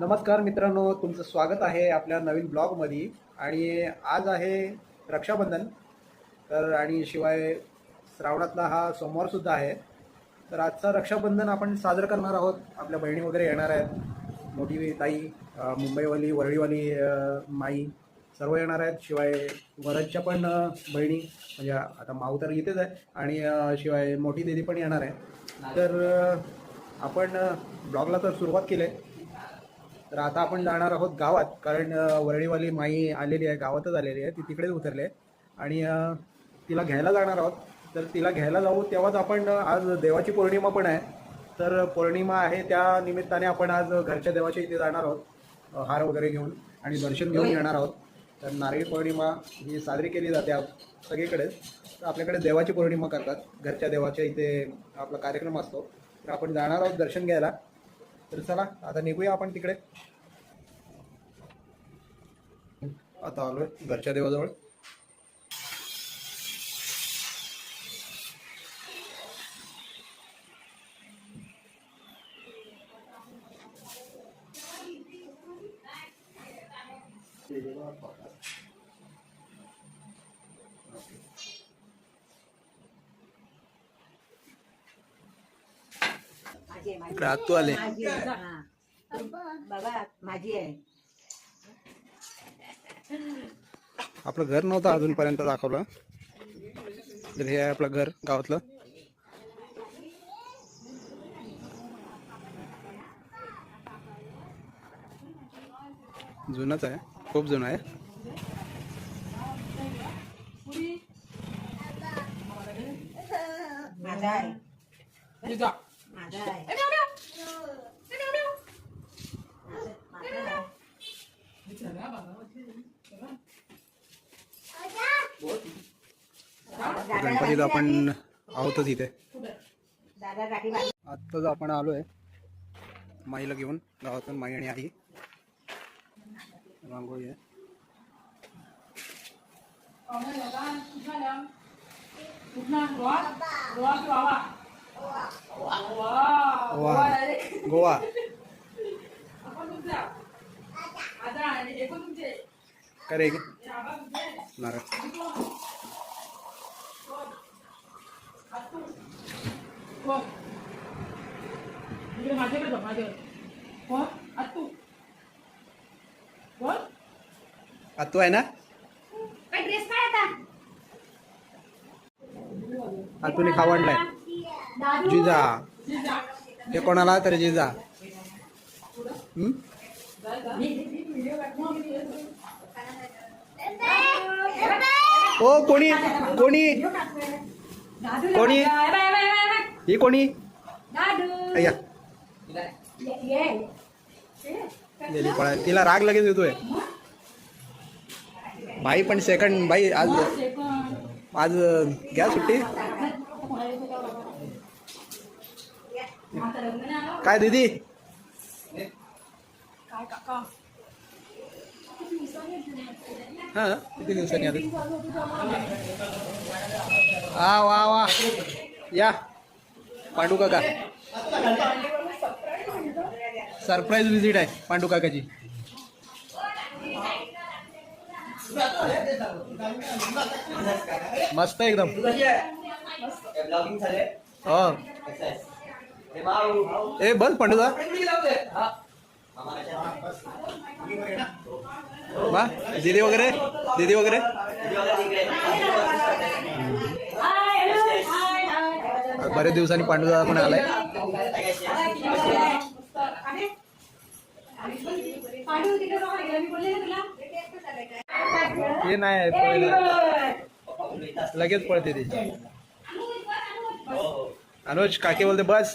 नमस्कार मित्रांनो तुमचं स्वागत आहे आपल्या नवीन ब्लॉगमध्ये. आणि आज आहे रक्षाबंधन. तर आणि शिवाय श्रावणातला हा सोमवारसुद्धा आहे. तर आजचा रक्षाबंधन आपण साजरं करणार आहोत. आपल्या बहिणी वगैरे येणार आहेत. मोठी ताई मुंबईवाली वरळीवाली माई सर्व येणार आहेत. शिवाय वरदच्या पण बहिणी म्हणजे आता माऊ तर इथेच आहे. आणि शिवाय मोठी दिदी पण येणार आहे. तर आपण ब्लॉगला तर सुरुवात केली आहे. तर आता आपण जाणार आहोत गावात कारण वरळीवाली माई आलेली आहे गावातच आलेली आहे ती तिकडेच उतरली. आहे आणि तिला घ्यायला जाणार आहोत. तर तिला घ्यायला जाऊ तेव्हाच आपण आज देवाची पौर्णिमा पण आहे. तर पौर्णिमा आहे त्या निमित्ताने आपण आज घरच्या देवाच्या इथे जाणार आहोत. हार वगैरे घेऊन आणि दर्शन घेऊन येणार आहोत. तर नारळी पौर्णिमा ही साजरी केली जाते सगळीकडे. सगळीकडेच तर आपल्याकडे देवाची पौर्णिमा करतात. घरच्या देवाच्या इथे आपला कार्यक्रम असतो. तर आपण जाणार आहोत दर्शन घ्यायला. तर चला आता निघूया आपण तिकडे. आता आलोय घरच्या देवाजवळ. माझी आहे, आले माझी आहे. हा. बाबा माझी आहे. आपलं घर नव्हतं अजूनपर्यंत दाखवलं. तर हे आहे आपलं घर गावातलं. जुनंच आहे. खूप जुनं आहे. माझा आहे. गणपतीला आपण आहोतच इथे. बांधली. दादा आत्ताच आपण आलोय माईला घेऊन गावातून माई आणि आई. रांगोळी आहे. वा गोवा. करे नारळ माझ्याकडे बघ माझ्याकडे कोण आत्तू कोण आत्तू आहे ना? काय ड्रेस काय आता? आत्तूने खावडलाय जिजा. हे कोणाला? तर जिजा. ओ कोणी? कोणी? कोणी? ही कोणी? अय्या. गेली पळा. तिला राग लगेच येतोय. भाई पण सेकंड भाई आज आज घ्या सुट्टी. काय दीदी? हा? किती दिवसांनी आले? हा वा वा. या. पांडू काका. सरप्राईज विजिट आहे पांडू काकाची. मस्त एकदम. हो ए बस पांडूदा वा दीदी वगैरे दीदी वगैरे. बरेच दिवसांनी पांडुदा पण आलाय. हे नाही लगेच पळते ती. अनुज काकी बोलते बस.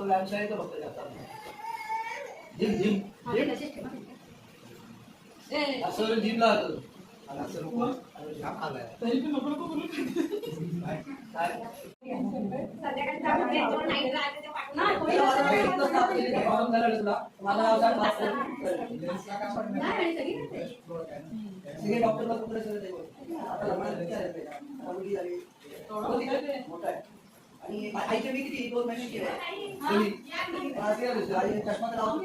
व्यवसाय तो फक्त जास्त जिम जिम. ए, असं जाम खाल्लाय आणि आईच्या करते. मी किती दोन महिने चष्मा तर लावून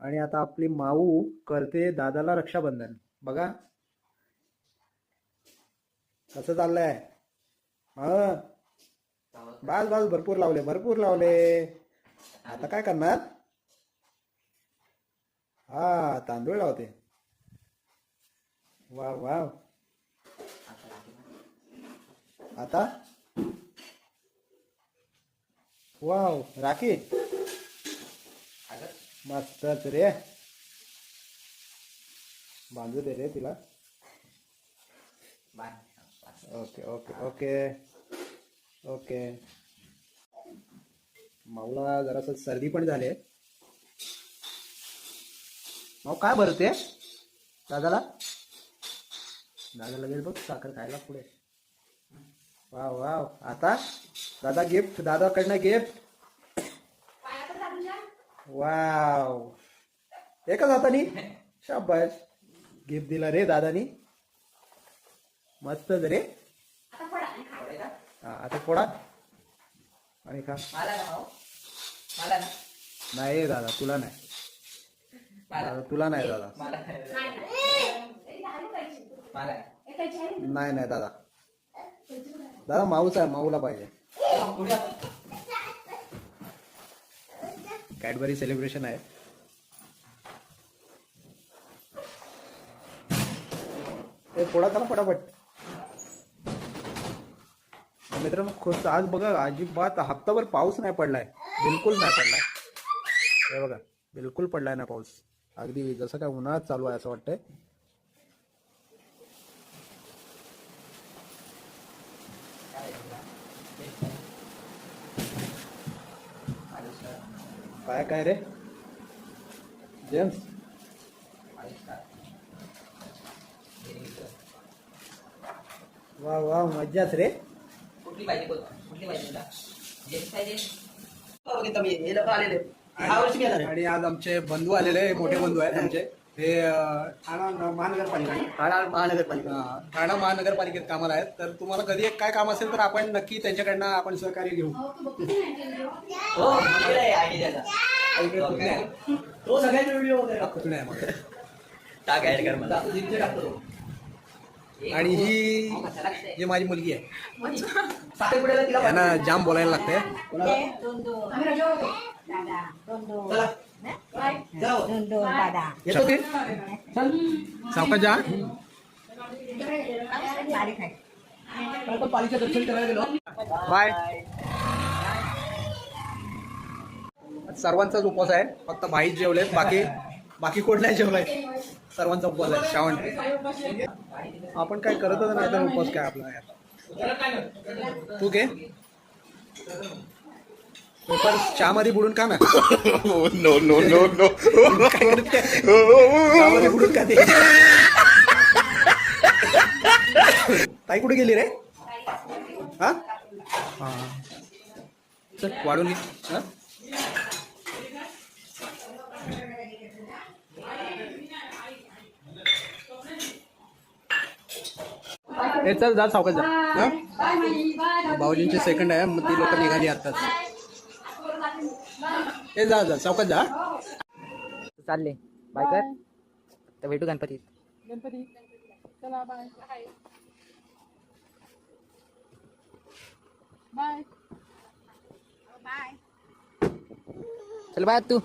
आणि आता आपली माऊ करते दादाला रक्षाबंधन. बघा. कसं चाललंय? हा. बाल बास भरपूर लावले भरपूर लावले. आता काय करणार? हा तांदूळ लावते. वा वा. आता? वाव राखी. मस्तच रे. बांधू दे रे तिला. Okay okay okay. ओके. माऊला जरास सर्दी पण झाली माऊ काय भरते दादाला? दादा लगेच बघ साखर खायला पुढे. Wow wow. आता? दादा गिफ्ट दादाकडनं गिफ्ट. वाव. एकच हातानी शाबाश गिफ्ट दिला रे दादानी. मस्तच रे. आता फोडा आणि खा. हा, आता फोडा. आणि खा. नाही दादा तुला नाही. मला. दादा तुला नाही दादा. मला. नाही, नाही. दादा. दादा माऊच आहे माऊला पाहिजे. कॅडबरी सेलिब्रेशन आहे. ते फोडा करा फटाफट. मित्रांनो खुश आज बघा अजिबात हप्ताभर पाऊस नाही पडलाय. बिलकुल नाही पडलाय. हे बघा बिलकुल पडलाय ना पाऊस. अगदी जसं काय उन्हाळ्यात चालू आहे असं वाटतंय. काय काय रे? जेम्स? वा वा मज्जाच रे. कुठली पाहिजे बोल कुठली पाहिजे तुला? जेम्स पाहिजे? हो, बघितलं मी हे लोक आलेले. ह्या वर्षी मी येणार आहे. आणि आज आमचे बंधू आलेले मोठे बंधू आहेत आमचे. हे ठाणा महानगरपालिका. ठाणा महानगरपालिका. ठाणा महानगरपालिकेत कामाला आहेत. तर तुम्हाला कधी एक काय काम असेल तर आपण नक्की त्यांच्याकडनं आपण सहकार्य घेऊ. हो, तू? हो सगळ्यांचे व्हिडिओ हा, आहे मग? टाक ऍड कर मला. आणि ही जी माझी मुलगी आहे. त्यांना जाम बोलायला लागते? दोन. दादा. चला. सावकाश जा. बारीक आहे आपण पालीचं दर्शन करायला गेलो. बाय. सर्वांचाच उपवास आहे. फक्त भाईच जेवलेत बाकी बाकी कोण नाही जेवलाय. सर्वांचा उपवास आहे. श्रावण. आपण काय करतच नाही तर उपवास काय आपला यार? तू घे. पेपर चहामध्ये बुडून का ना. काय करत काय? चहामध्ये बुडून का ते ताई कुठे गेली रे हा हा चल वाढून घे हा? ए चल जा सावकाश जा हा? भाऊजींची सेकंड आहे मग ती लोक निघाली आताच ए जा जा सावकाश जा हा? चालले. बाय कर. तर भेटू गणपतीत. गणपती. चला बाय. बाय. चल बाय तू.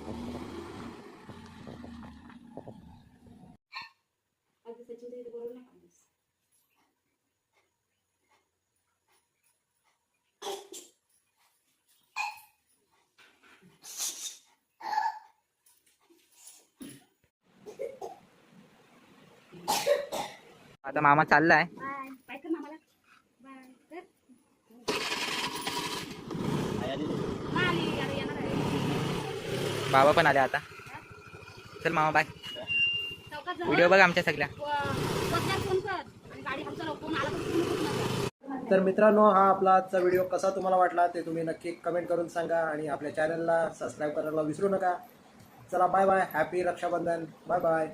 आता मामा चाललाय. बाबा पण आले आता. चल मामा बाय व्हिडिओ बघ आमच्या सगळ्या. तर मित्रांनो हा आपला आजचा व्हिडिओ कसा तुम्हाला वाटला ते तुम्ही नक्की कमेंट करून सांगा आणि आपल्या चॅनलला सबस्क्राईब करायला विसरू नका. चला bye bye happy Rakshabandhan. Bye bye